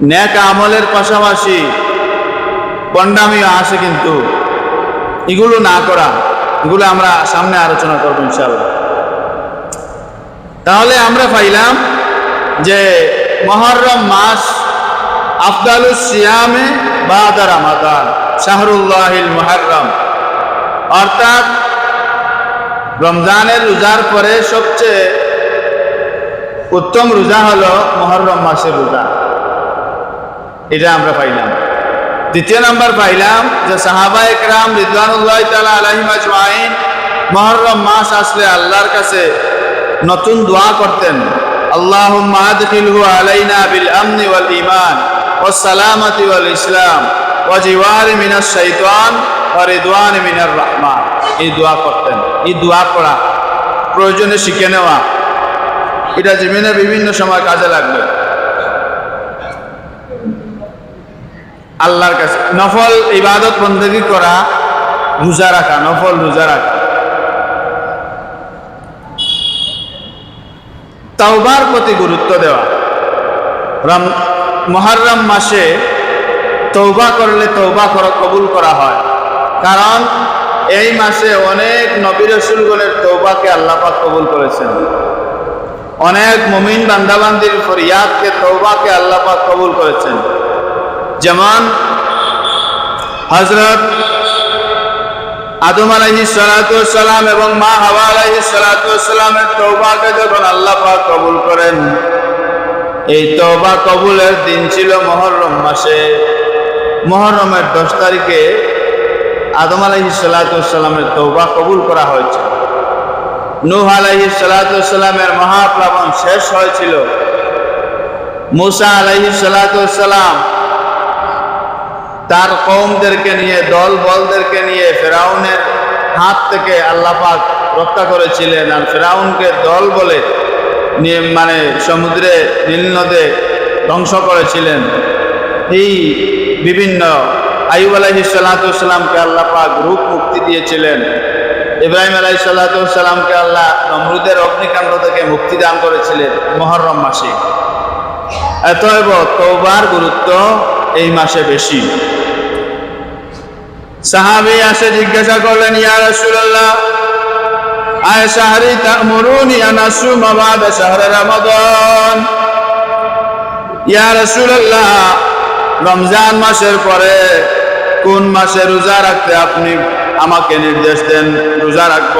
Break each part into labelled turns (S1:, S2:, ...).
S1: ন্যাক আমলের পাশাপাশি বন্ডামিও আসে কিন্তু। এগুলো না করা, এগুলো আমরা সামনে আলোচনা করব ইনশাআল্লাহ। তাহলে আমরা পাইলাম যে মহরম মাস আফদালুস সিয়ামে বাদা রামাদান, শাহরুল্লাহিল মুহররম। অর্থাৎ রমজানের রোজার পরে সবচেয়ে উত্তম রোজা হলো মহরম মাসের রোজা। এটা আমরা পাইলাম। দ্বিতীয় নাম্বার পাইলাম যে সাহাবা একরাম রিদওয়ানুল্লাহ তালা আলহিম আজমাইন মহরম মাস আসলে আল্লাহর কাছে নতুন দোয়া করতেন। আল্লাহ মাদখিলহু আলাইনা বিল আমনি ওয়াল ইমান ও সালামতি ওয়াল ইসলাম ও জিওয়ার মিনার শৈতান ও রিদওয়ান মিনার রহমান। এই দোয়া করতেন। এই দোয়া করা প্রয়োজনে শিখে নেওয়া। এটা জীবনে বিভিন্ন সময় কাজে লাগবে। আল্লাহর কাছে। নফল ইবাদত বন্দী করা, রোজা রাখা, নফল রোজা রাখা। তাওবার প্রতি গুরুত্ব দেওয়া। রম মহরম মাসে তৌবা করলে তৌবা করা, কবুল করা হয়। কারণ এই মাসে অনেক নবী রসুলগণের তৌবাকে আল্লাহ পাক কবুল করেছেন। অনেক মুমিন বান্দাবান্দির ফরিয়াদকে তৌবাকে আল্লাহ পাক কবুল করেছেন। যেমন হজরত আদম আলাইহি সালাম এবং মা হাওয়া আলাইহি সালামের তৌবাকে যখন আল্লাহ কবুল করেন, এই তওবা কবুলের দিন ছিল মহরম মাসে। মহরমের দশ তারিখে আদম আলাইহি সালামের তৌবা কবুল করা হয়েছে। নূহ আলাইহি সালামের মহাপ্লাবন শেষ হয়েছিল। মুসা আলাইহি সালাম তার কৌমদেরকে নিয়ে, দল বলদেরকে নিয়ে ফেরাউনের হাত থেকে আল্লাহ পাক রক্ষা করেছিলেন। আর ফেরাউনকে দল বলে নিয়ে মানে সমুদ্রে, নীল নদে ধ্বংস করেছিলেন। এই বিভিন্ন আইব আলাহি সাল্লাতামকে আল্লাহ পাক রূপ মুক্তি দিয়েছিলেন। ইব্রাহিম আলাহি সাল্লাতামকে আল্লাহ নমরুদের অগ্নিকাণ্ড থেকে মুক্তি দান করেছিলেন মহরম মাসে। এতএব তৌবার গুরুত্ব এই মাসে বেশি। সাহাবি আসে জিজ্ঞাসা করলেন, ইয়া রাসূলুল্লাহ আয় শাহরি তা'মুরুনি আন বাদা শাহর রমাদান? ইয়া রাসূলুল্লাহ, রমজান মাসের পরে কোন মাসে রোজা রাখতে আপনি আমাকে নির্দেশ দেন? রোজা রাখব।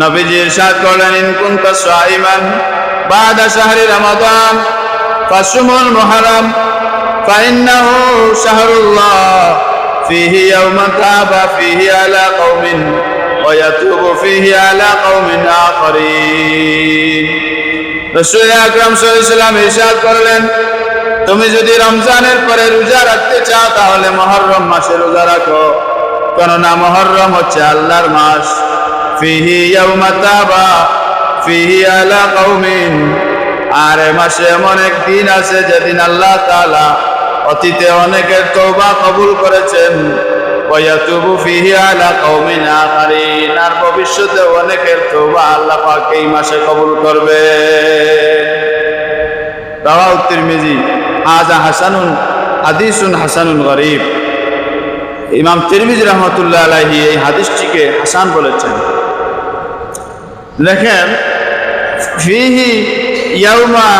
S1: নবীজি ইরশাদ করলেন, ইন সাইমান বাদা শাহরি রমাদান ফাসুমুল মুহররম فإنه شهر الله فيه يوم تاب فيه على قوم ويتوب فيه على قوم آخرين রসুল আকরাম সাল্লাম ইরশাদ করলেন তুমি যদি রমজানের পরে রোজা রাখতে চাও তাহলে মহরম মাসে রোজা রাখো কেননা মহরম হচ্ছে আল্লাহর মাস ফিহি ইয়াউমা তাবা ফিহি আলা কওমিন আর এ মাসে এমন এক দিন আছে যেদিন আল্লাহ তাআলা অতীতে অনেকের তওবা কবুল করেছেন। আর ভবিষ্যতে অনেকের তওবা আল্লাহ পাক এই মাসে কবুল করবে। রাওয়াহু তিরমিজি। হাযা হাসানুন, হাদিসুন হাসানুন গরিব। ইমাম তিরমিজি রহমতুল্লাহ আলাইহি এই হাদিসটিকে হাসান বলেছেন। দেখেন, ফিহি ইয়াউমা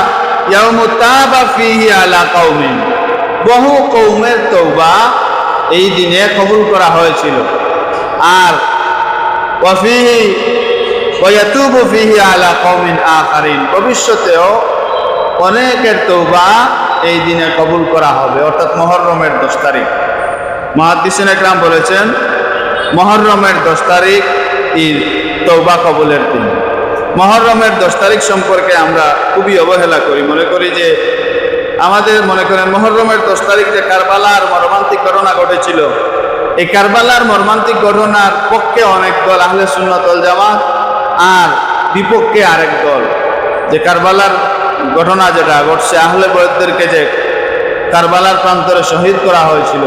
S1: ইয়াউমু তাবা ফিহি আলা কওমিন। বহু কৌমের তৌবা এই দিনে কবুল করা হয়েছিল। আর আলা ভবিষ্যতেও অনেকের তৌবা এই দিনে কবুল করা হবে, অর্থাৎ মহররমের দশ তারিখ। মহাদিসিন একরাম বলেছেন মহররমের দশ তারিখ ঈদ তৌবা কবুলের দিন। মহররমের দশ তারিখ সম্পর্কে আমরা খুবই অবহেলা করি। মনে করি যে আমাদের মনে করেন মহরমের দশ তারিখ যে কারবালার মর্মান্তিক ঘটনা ঘটেছিল, এই কারবালার মর্মান্তিক ঘটনার পক্ষে অনেক দল আহলে সুন্নতল জামাত আর বিপক্ষে আরেক দল। যে কারবালার ঘটনা যেটা, ঘটছে আহলে বয়দদেরকে যে কারবালার প্রান্তরে শহীদ করা হয়েছিল।